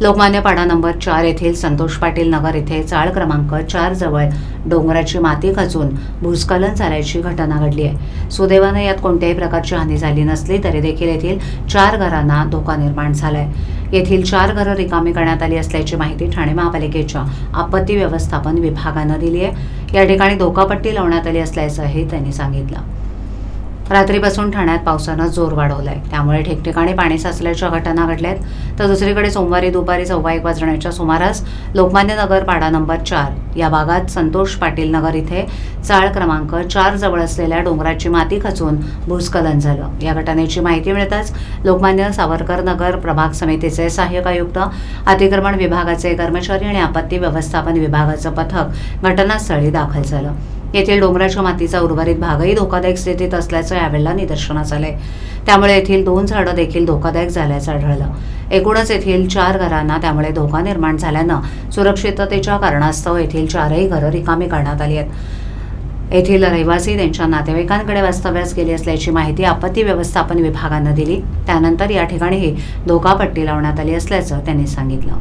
लोकमान्य पाडा नंबर चार येथील संतोष पाटील नगर येथे चाळ क्रमांक चार जवळ डोंगराची माती खचून भूस्खलन झाल्याची घटना घडली आहे. सुदैवानं यात कोणत्याही प्रकारची हानी झाली नसली तरी देखील येथील चार घरांना धोका निर्माण झालाय. येथील चार घरं रिकामी करण्यात आली असल्याची माहिती ठाणे महापालिकेच्या आपत्ती व्यवस्थापन विभागानं दिली आहे. या ठिकाणी धोकापट्टी लावण्यात आली असल्याचंही त्यांनी सांगितलं. रात्रीपासून ठाण्यात पावसानं जोर वाढवलाय. त्यामुळे ठिकठिकाणी पाणी साचल्याच्या घटना घडल्यात. तर दुसरीकडे सोमवारी दुपारी सव्वा एक वाजण्याच्या सुमारास लोकमान्य नगर पाडा नंबर चार या भागात संतोष पाटील नगर इथे चाळ क्रमांक चार जवळ असलेल्या डोंगराची माती खचून भूस्खलन झालं. या घटनेची माहिती मिळताच लोकमान्य सावरकर नगर प्रभाग समितीचे सहाय्यक आयुक्त अतिक्रमण विभागाचे कर्मचारी आणि आपत्ती व्यवस्थापन विभागाचं पथक घटनास्थळी दाखल झालं. येथील डोंगराच्या मातीचा उर्वरित भागही धोकादायक स्थितीत असल्याचं यावेळेला निदर्शनास आलंय. त्यामुळे येथील दोन झाडं देखील धोकादायक झाल्याचं आढळलं. एकूणच येथील चार घरांना त्यामुळे धोका निर्माण झाल्यानं सुरक्षिततेच्या कारणास्तव येथील चारही घरं रिकामी करण्यात आली आहेत. येथील रहिवासी त्यांच्या नातेवाईकांकडे वास्तव्यास गेले असल्याची माहिती आपत्ती व्यवस्थापन विभागानं दिली. त्यानंतर या ठिकाणीही धोकापट्टी लावण्यात आली असल्याचं त्यांनी सांगितलं.